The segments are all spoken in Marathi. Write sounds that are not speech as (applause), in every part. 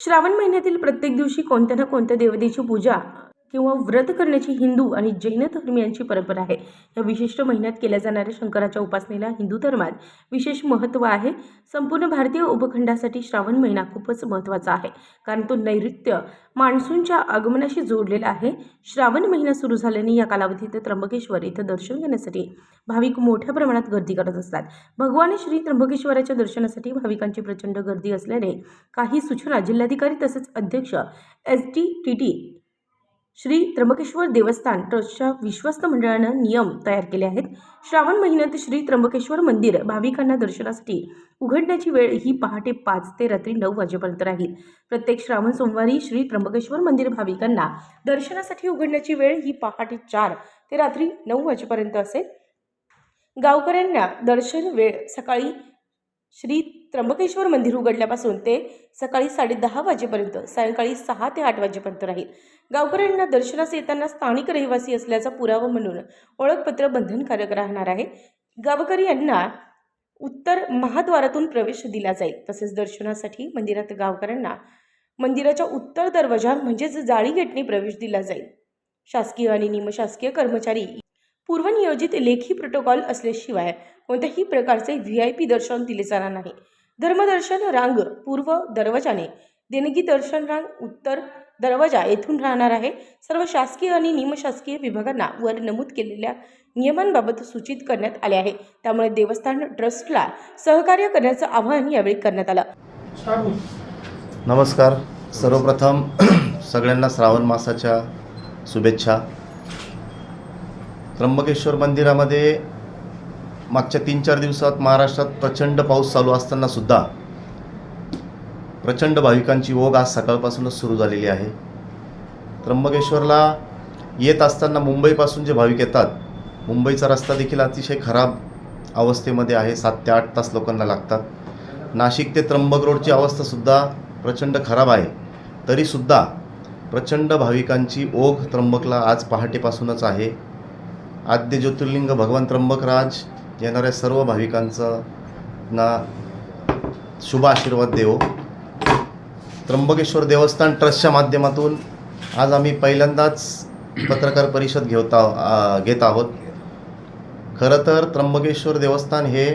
श्रावण महिन्यातील प्रत्येक दिवशी कोणत्या ना कोणत्या देवतेची पूजा किंवा व्रत करण्याची हिंदू आणि जैन धर्मियांची परंपरा आहे. या विशिष्ट महिन्यात केल्या जाणाऱ्या शंकराच्या उपासनेला हिंदू धर्मात विशेष महत्त्व आहे. संपूर्ण भारतीय उपखंडासाठी श्रावण महिना खूपच महत्त्वाचा आहे. कारण तो नैऋत्य मान्सूनच्या आगमनाशी जोडलेला आहे. श्रावण महिना सुरू झाल्याने या कालावधीत त्र्यंबकेश्वर इथं दर्शन घेण्यासाठी भाविक मोठ्या प्रमाणात गर्दी करत असतात. भगवान श्री त्र्यंबकेश्वराच्या दर्शनासाठी भाविकांची प्रचंड गर्दी असल्याने काही सूचना जिल्हाधिकारी तसेच अध्यक्ष S T T T Shri Trimbakeshwar देवस्थान ट्रस्टच्या विश्वस्त मंडळानं नियम तयार केले आहेत. श्रावण महिन्यात श्री त्र्यंबकेश्वर मंदिर भाविकांना दर्शनासाठी उघडण्याची वेळ ही पहाटे पाच ते रात्री नऊ वाजेपर्यंत राहील. प्रत्येक श्रावण सोमवारी श्री त्र्यंबकेश्वर मंदिर भाविकांना दर्शनासाठी उघडण्याची वेळ ही पहाटे चार ते रात्री नऊ वाजेपर्यंत असेल. गावकऱ्यांना दर्शन वेळ सकाळी श्री त्र्यंबकेश्वर मंदिर उघडल्यापासून ते सकाळी साडेदहा वाजेपर्यंत सायंकाळी सहा ते आठ वाजेपर्यंत राहील. गावकऱ्यांना दर्शनास येताना स्थानिक रहिवासी असल्याचा पुरावा म्हणून ओळखपत्र बंधनकारक राहणार आहे. गावकरी यांना उत्तर महाद्वारातून प्रवेश दिला जाईल. तसेच दर्शनासाठी मंदिरात गावकऱ्यांना मंदिराच्या उत्तर दरवाजा म्हणजेच जाळी गेटने प्रवेश दिला जाईल. शासकीय आणि निमशासकीय कर्मचारी पूर्वनियोजित लेखी प्रोटोकॉल असल्याशिवाय कोणत्याही प्रकारचे व्ही आय पी दर्शन दिले जाणार नाही. धर्मदर्शन रांग पूर्व दरवाजाने देणगी दर्शन रांग उत्तर दरवाजा येथून राहणार आहे. सर्व शासकीय आणि निमशासकीय विभागांना वर नमूद केलेल्या नियमांबाबत सूचित करण्यात आले आहे. त्यामुळे देवस्थान ट्रस्टला सहकार्य करण्याचं आवाहन यावेळी करण्यात आलं. नमस्कार. सर्वप्रथम (clears throat) सगळ्यांना श्रावण मासाच्या शुभेच्छा. त्र्यंबकेश्वर मंदिरामध्ये मागच्या तीन चार दिवसात महाराष्ट्रात प्रचंड पाऊस चालू असताना सुद्धा प्रचंड भाविकांची ओघ आज सकाळपासूनच सुरू झालेली आहे. त्र्यंबकेश्वरला येत असताना मुंबईपासून जे भाविक येतात मुंबईचा रस्ता देखील अतिशय खराब अवस्थेमध्ये आहे. सात ते आठ तास लोकांना लागतात. नाशिक ते त्र्यंबक रोडची अवस्थासुद्धा प्रचंड खराब आहे. तरीसुद्धा प्रचंड भाविकांची ओघ त्र्यंबकला आज पहाटेपासूनच आहे. आद्य ज्योतिर्लिंग भगवान त्र्यंबकराज येणाऱ्या सर्व भाविकांचं ना शुभ आशीर्वाद देव. त्र्यंबकेश्वर देवस्थान ट्रस्टच्या माध्यमातून आज आम्ही पहिल्यांदाच पत्रकार परिषद घेत आहो घेत आहोत. खरं तर त्र्यंबकेश्वर देवस्थान हे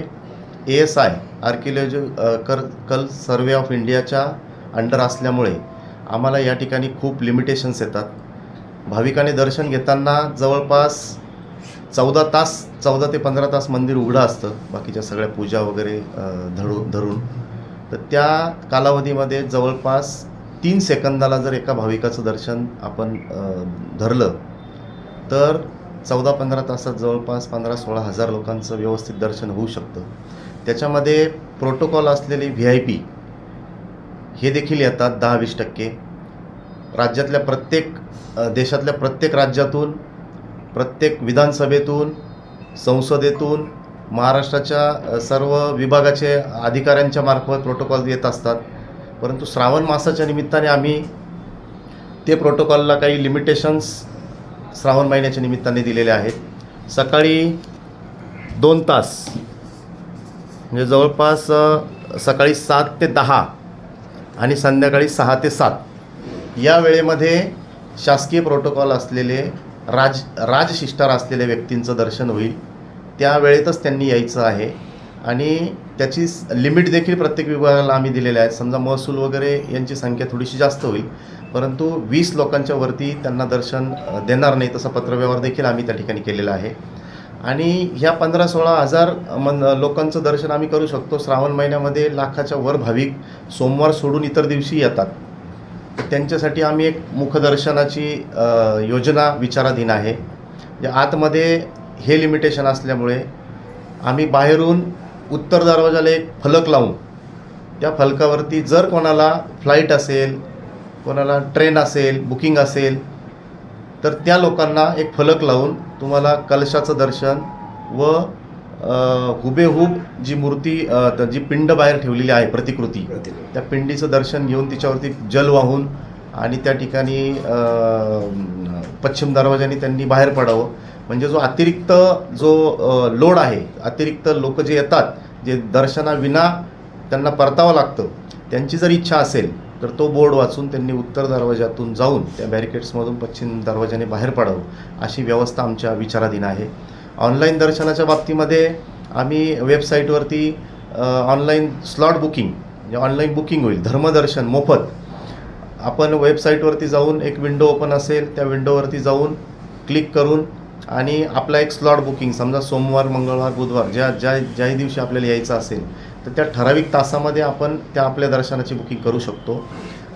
ए एस आय आर्किओलॉजी कर कल सर्वे ऑफ इंडियाच्या अंडर असल्यामुळे आम्हाला या ठिकाणी खूप लिमिटेशन्स येतात. भाविकाने दर्शन घेताना जवळपास चौदा तास चौदा ते पंधरा तास मंदिर उघडं असतं. बाकीच्या सगळ्या पूजा वगैरे धरून धरून. तर त्या कालावधीमध्ये जवळपास तीन सेकंदाला जर एका भाविकाचं दर्शन आपण धरलं तर चौदा पंधरा तासात जवळपास पंधरा सोळा हजार लोकांचं व्यवस्थित दर्शन होऊ शकतं. त्याच्यामध्ये प्रोटोकॉल असलेले व्ही आय पी हे देखील येतात दहा वीस टक्के. राज्यातल्या प्रत्येक देशातल्या प्रत्येक राज्यातून प्रत्येक विधानसभेतून संसदेतून महाराष्ट्राच्या सर्व विभागाचे अधिकाऱ्यांच्या मार्फत प्रोटोकॉल येत असतात. परंतु श्रावण मासाच्या निमित्ताने आम्ही ते प्रोटोकॉलला काही लिमिटेशन्स श्रावण महिन्याच्या निमित्ताने दिलेले आहेत. सकाळी दोन तास म्हणजे जवळपास सकाळी सात ते दहा आणि संध्याकाळी सहा ते सात या वेळेमध्ये शासकीय प्रोटोकॉल असलेले राज राजशिष्टार असलेल्या व्यक्तींचं दर्शन होईल. त्या वेळेतच त्यांनी यायचं आहे. आणि त्याची लिमिट देखील प्रत्येक विभागाला आम्ही दिलेल्या आहेत. समजा महसूल वगैरे यांची संख्या थोडीशी जास्त होईल. परंतु वीस लोकांच्या वरती त्यांना दर्शन देणार नाही तसा पत्रव्यवहार देखील आम्ही त्या ठिकाणी केलेला आहे. आणि ह्या पंधरा सोळा हजार मन लोकांचं दर्शन आम्ही करू शकतो. श्रावण महिन्यामध्ये लाखाच्या वर भाविक सोमवार सोडून इतर दिवशी येतात. त्यांच्यासाठी आम्ही एक मुखदर्शनाची योजना विचाराधीन आहे. जे आतमध्ये हे लिमिटेशन असल्यामुळे आम्ही बाहेरून उत्तर दरवाजाला एक फलक लावून त्या फलकावरती जर कोणाला फ्लाईट असेल कोणाला ट्रेन असेल बुकिंग असेल तर त्या लोकांना एक फलक लावून तुम्हाला कलशाचं दर्शन व हुबेहूब जी मूर्ती जी पिंड बाहेर ठेवलेली आहे प्रतिकृती त्या पिंडीचं दर्शन घेऊन तिच्यावरती जल वाहून आणि त्या ठिकाणी पश्चिम दरवाजाने त्यांनी बाहेर पडावं. म्हणजे जो अतिरिक्त जो लोड आहे अतिरिक्त लोक जे येतात जे दर्शनाविना त्यांना परतावं लागतं त्यांची जर इच्छा असेल तर तो बोर्ड वाचून त्यांनी उत्तर दरवाजातून जाऊन त्या बॅरिकेड्समधून पश्चिम दरवाजाने बाहेर पडावं अशी व्यवस्था आमच्या विचाराधीन आहे. ऑनलाईन दर्शनाच्या बाबतीमध्ये आम्ही वेबसाईटवरती ऑनलाईन स्लॉट बुकिंग म्हणजे ऑनलाईन बुकिंग होईल धर्मदर्शन मोफत. आपण वेबसाईटवरती जाऊन एक विंडो ओपन असेल त्या विंडोवरती जाऊन क्लिक करून आणि आपला एक स्लॉट बुकिंग समजा सोमवार मंगळवार बुधवार ज्या ज्या ज्याही दिवशी आपल्याला यायचं असेल तर त्या ठराविक तासामध्ये आपण त्या आपल्या दर्शनाची बुकिंग करू शकतो.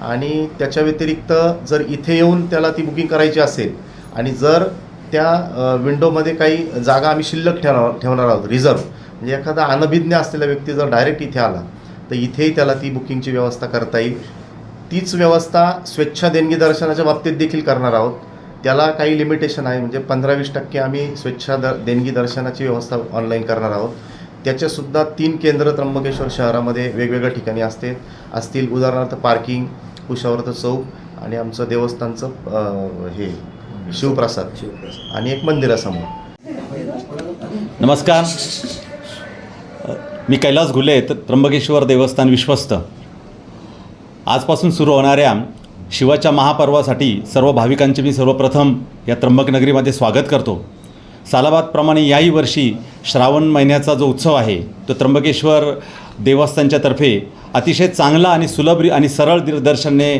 आणि त्याच्या व्यतिरिक्त जर इथे येऊन त्याला ती बुकिंग करायची असेल आणि जर त्या विंडोमध्ये काही जागा आम्ही शिल्लक ठेवणार ठेवणार आहोत रिझर्व म्हणजे एखादा अनभिज्ञ असलेला व्यक्ती जर डायरेक्ट इथे आला तर इथेही त्याला ती बुकिंगची व्यवस्था करता येईल. तीच व्यवस्था स्वेच्छा देणगी दर्शनाच्या बाबतीत देखील करणार आहोत. त्याला काही लिमिटेशन आहे म्हणजे पंधरा वीस टक्के आम्ही स्वेच्छा द देणगी दर्शनाची व्यवस्था ऑनलाईन करणार आहोत. त्याच्यासुद्धा तीन केंद्र त्र्यंबकेश्वर शहरामध्ये वेगवेगळ्या ठिकाणी असते. असतील उदाहरणार्थ पार्किंग कुशावर्त चौक आणि आमचं देवस्थानचं हे. शिवप्रसाद. आणि एक मंदिरासमोर. नमस्कार. मी कैलास घुले तर त्र्यंबकेश्वर देवस्थान विश्वस्त. आजपासून सुरू होणाऱ्या शिवाच्या महापर्वासाठी सर्व भाविकांचे मी सर्वप्रथम या त्र्यंबकनगरीमध्ये स्वागत करतो. सालाबादप्रमाणे याही वर्षी श्रावण महिन्याचा जो उत्सव आहे तो त्र्यंबकेश्वर देवस्थानच्या तर्फे अतिशय चांगला आणि सुलभ आणि सरळ दि- दर्शनने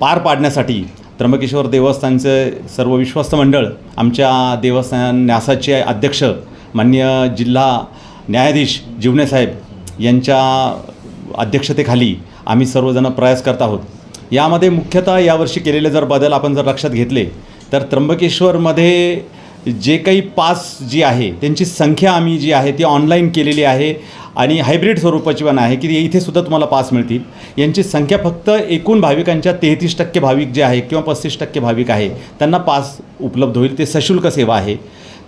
पार पाडण्यासाठी त्र्यंबकेश्वर देवस्थानचे सर्व विश्वस्त मंडळ आमच्या देवस्थान न्यासाचे अध्यक्ष मान्य जिल्हा न्यायाधीश जीवने साहेब यांच्या अध्यक्षतेखाली आम्ही सर्वजण प्रयास करत आहोत. यामध्ये मुख्यतः यावर्षी केलेले जर बदल आपण जर लक्षात घेतले तर त्र्यंबकेश्वरमध्ये जे काही पास जी आहे त्यांची संख्या आम्ही जी आहे ती ऑनलाईन केलेली आहे. आणि हायब्रिड स्वरूपाची पण आहे की इथे सुद्धा तुम्हाला पास मिळतील. यांची संख्या फक्त एकूण भाविकांच्या तेहतीस टक्के भाविक जे आहे किंवा पस्तीस टक्के भाविक आहे त्यांना पास उपलब्ध होईल. ते सशुल्क सेवा आहे.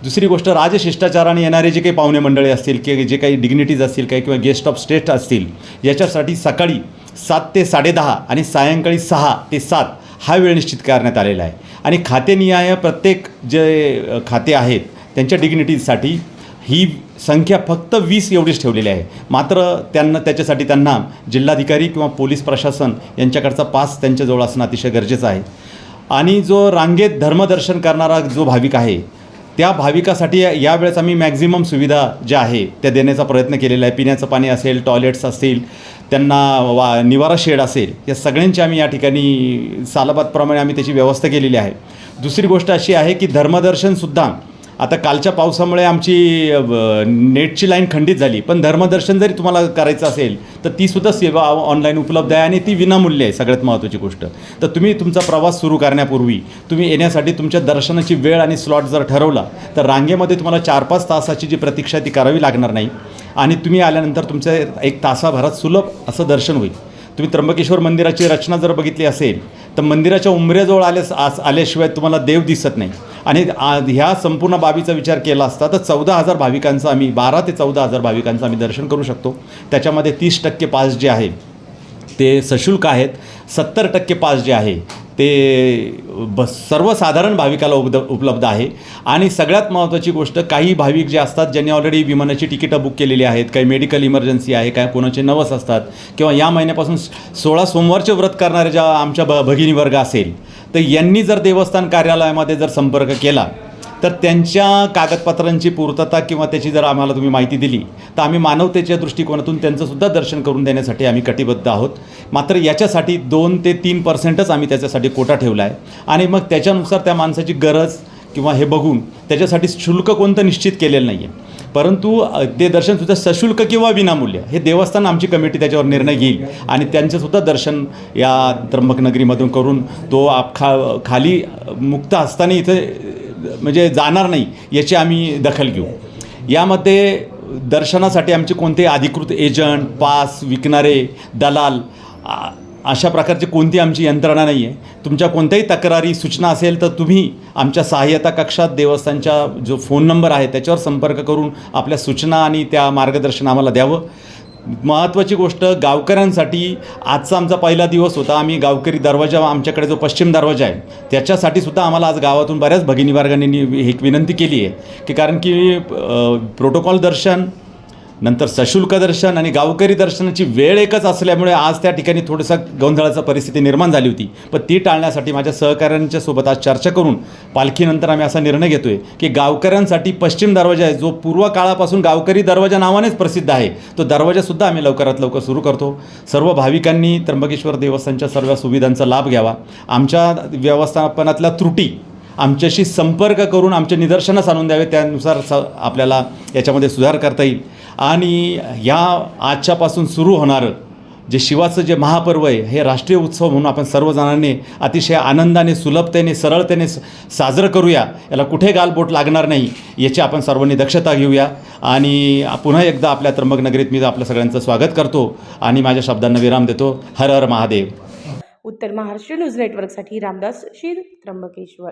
दुसरी गोष्ट राजशिष्टाचाराने येणारे जे काही पाहुणे मंडळी असतील किंवा जे काही डिग्निटीज असतील काही किंवा गेस्ट ऑफ स्टेट असतील याच्यासाठी सकाळी सात ते साडेदहा आणि सायंकाळी सहा ते सात हा वेळ निश्चित करण्यात आलेला आहे. आणि खातेनिहाय प्रत्येक जे खाते आहेत त्यांच्या डिग्निटीजसाठी ही संख्या फक्त वीस एवढीच ठेवलेली आहे. मात्र त्यांना त्याच्यासाठी त्यांना जिल्हाधिकारी किंवा पोलीस प्रशासन यांच्याकडचा पास त्यांच्याजवळ असणं अतिशय गरजेचं आहे. आणि जो रांगेत धर्मदर्शन करणारा जो भाविक आहे त्या भाविकासाठी या- यावेळेस आम्ही मॅक्झिमम सुविधा ज्या आहे त्या देण्याचा प्रयत्न केलेला आहे. पिण्याचं पाणी असेल टॉयलेट्स असतील त्यांना वा निवारा शेड असेल या सगळ्यांची आम्ही या ठिकाणी सालाबादप्रमाणे आम्ही त्याची व्यवस्था केलेली आहे. दुसरी गोष्ट अशी आहे की धर्मदर्शनसुद्धा आता कालच्या पावसामुळे आमची नेटची लाईन खंडित झाली. पण धर्मदर्शन जरी तुम्हाला करायचं असेल तर तीसुद्धा सेवा ऑनलाईन उपलब्ध आहे आणि ती विनामूल्य आहे सगळ्यात महत्त्वाची गोष्ट. तर तुम्ही तुमचा प्रवास सुरू करण्यापूर्वी तुम्ही येण्यासाठी तुमच्या दर्शनाची वेळ आणि स्लॉट जर ठरवला तर रांगेमध्ये तुम्हाला चार पाच तासाची जी प्रतीक्षा ती करावी लागणार नाही. आणि तुम्ही आल्यानंतर तुमचं एक तासाभरात सुलभ असं दर्शन होईल. तुम्ही त्र्यंबकेश्वर मंदिराची रचना जर बघितली असेल तर मंदिराच्या उंबऱ्याजवळ आल्यास आस आल्याशिवाय तुम्हाला देव दिसत नाही. आणि ह्या संपूर्ण बाबीचा विचार केला असता तर चौदा हजार भाविकांचं आम्ही बारा ते चौदा हजार भाविकांचं आम्ही दर्शन करू शकतो. त्याच्यामध्ये तीस टक्के पास जे आहे ते सशुल्क आहेत. सत्तर टक्के पास जे आहे ते ब सर्वसाधारण भाविकाला उपद उपलब्ध आहे. आणि सगळ्यात महत्त्वाची गोष्ट काही भाविक जे असतात ज्यांनी ऑलरेडी विमानाची तिकीटं बुक केलेली आहेत काही मेडिकल इमर्जन्सी आहे काय कोणाचे नवस असतात किंवा या महिन्यापासून सोळा सोमवारचे व्रत करणारे ज्या आमच्या ब भगिनी वर्ग असेल तर यांनी जर देवस्थान कार्यालयामध्ये जर संपर्क केला तर त्यांच्या कागदपत्रांची पूर्तता किंवा त्याची जर आम्हाला तुम्ही माहिती दिली तर आम्ही मानवतेच्या दृष्टिकोनातून त्यांचंसुद्धा दर्शन करून देण्यासाठी आम्ही कटिबद्ध आहोत. मात्र याच्यासाठी दोन ते तीन पर्सेंटच आम्ही त्याच्यासाठी कोटा ठेवला आहे आणि मग त्याच्यानुसार त्या माणसाची गरज किंवा हे बघून त्याच्यासाठी शुल्क कोणतं निश्चित केलेलं नाही आहे परंतु ते दर्शनसुद्धा सशुल्क किंवा विनामूल्य हे देवस्थान आमची कमिटी त्याच्यावर निर्णय घेईल. आणि त्यांचंसुद्धा दर्शन या त्र्यंबकनगरीमधून करून तो आप खा खाली मुक्त असताना इथे म्हणजे जाणार नाही याची आम्ही दखल घेऊ. यामध्ये दर्शनासाठी आमचे कोणते अधिकृत एजंट पास विकणारे दलाल आ- अशा प्रकारची कोणती आमची यंत्रणा नाही आहे. तुमच्या कोणत्याही तक्रारी सूचना असेल तर तुम्ही आमच्या सहाय्यता कक्षात देवस्थानच्या जो फोन नंबर आहे त्याच्यावर संपर्क करून आपल्या सूचना आणि त्या मार्गदर्शन आम्हाला द्यावं. महत्त्वाची गोष्ट गावकऱ्यांसाठी आजचा आमचा पहिला दिवस होता. आम्ही गावकरी दरवाजा आमच्याकडे जो पश्चिम दरवाजा आहे त्याच्यासाठी सुद्धा आम्हाला आज गावातून बऱ्याच भगिनी वर्गाने नि- एक विनंती केली आहे की कारण की प्रोटोकॉल दर्शन नंतर सशुल्क दर्शन आणि गावकरी दर्शनाची वेळ एकच असल्यामुळे आज त्या ठिकाणी थोडंसं गोंधळाचा परिस्थिती निर्माण झाली होती. पण ती टाळण्यासाठी माझ्या सहकाऱ्यांच्या सोबत आज चर्चा करून पालखीनंतर आम्ही असा निर्णय घेतो आहे की गावकऱ्यांसाठी पश्चिम दरवाजा आहे जो पूर्व काळापासून गावकरी दरवाजा नावानेच प्रसिद्ध आहे तो दरवाजासुद्धा आम्ही लवकरात लवकर सुरू करतो. सर्व भाविकांनी त्र्यंबकेश्वर देवस्थानच्या सर्व सुविधांचा लाभ घ्यावा. आमच्या व्यवस्थापनातल्या त्रुटी आमच्याशी संपर्क करून आमच्या निदर्शनास आणून द्यावे त्यानुसार स आपल्याला याच्यामध्ये सुधार करता येईल. आणि ह्या आजच्यापासून सुरू होणारं जे शिवाचं जे महापर्व आहे हे राष्ट्रीय उत्सव म्हणून आपण सर्वजणांनी अतिशय आनंदाने सुलभतेने सरळतेने साजरं करूया. याला कुठे गालबोट लागणार नाही याची आपण सर्वांनी दक्षता घेऊया. आणि पुन्हा एकदा आपल्या त्र्यंबकनगरीत मी आपल्या सगळ्यांचं स्वागत करतो आणि माझ्या शब्दांना विराम देतो. हर हर महादेव. उत्तर महाराष्ट्र न्यूज नेटवर्कसाठी रामदास शिर त्र्यंबकेश्वर.